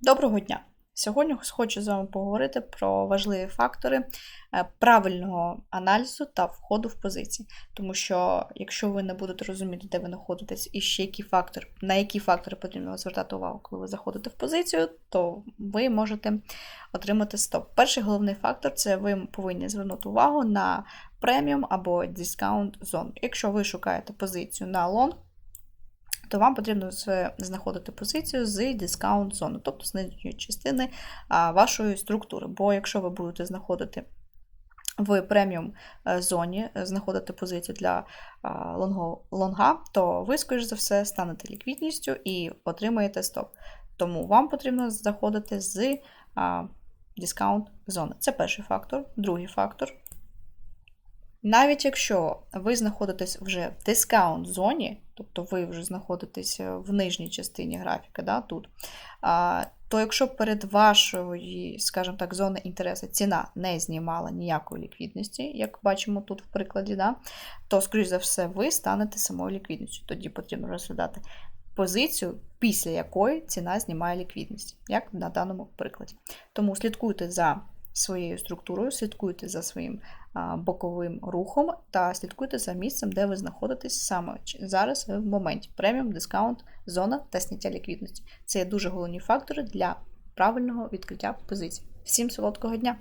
Доброго дня! Сьогодні хочу з вами поговорити про важливі фактори е, правильного аналізу та входу в позиції. Тому що, якщо ви не будете розуміти, де ви знаходитесь, і ще які фактори, на які фактори потрібно звертати увагу, коли ви заходите в позицію, то ви можете отримати стоп. Перший головний фактор це ви повинні звернути увагу на преміум або дискаунт зону. Якщо ви шукаєте позицію на лонг, то вам потрібно знаходити позицію з дискаунт зони, тобто з нижньої частини вашої структури. Бо якщо ви будете знаходити в преміум е, зоні, е, знаходити позицію для лонга, то ви, скоріш за все, станете ліквідністю і отримаєте стоп. Тому вам потрібно заходити з дискаунт зони. Це перший фактор. Другий фактор навіть якщо ви знаходитесь вже в дискаунт-зоні, тобто ви вже знаходитесь в нижній частині графіка, да, тут, то якщо перед вашою, скажімо так, зони інтересу ціна не знімала ніякої ліквідності, як бачимо тут в прикладі, да, то, скоріш за все, ви станете самою ліквідністю. Тоді потрібно розглядати позицію, після якої ціна знімає ліквідність, як на даному прикладі. Тому слідкуйте за своєю структурою, слідкуйте за своїм боковим рухом та слідкуйте за місцем, де ви знаходитесь саме зараз в моменті. Преміум, дискаунт, зона та сняття ліквідності. Це є дуже головні фактори для правильного відкриття позицій. Всім солодкого дня!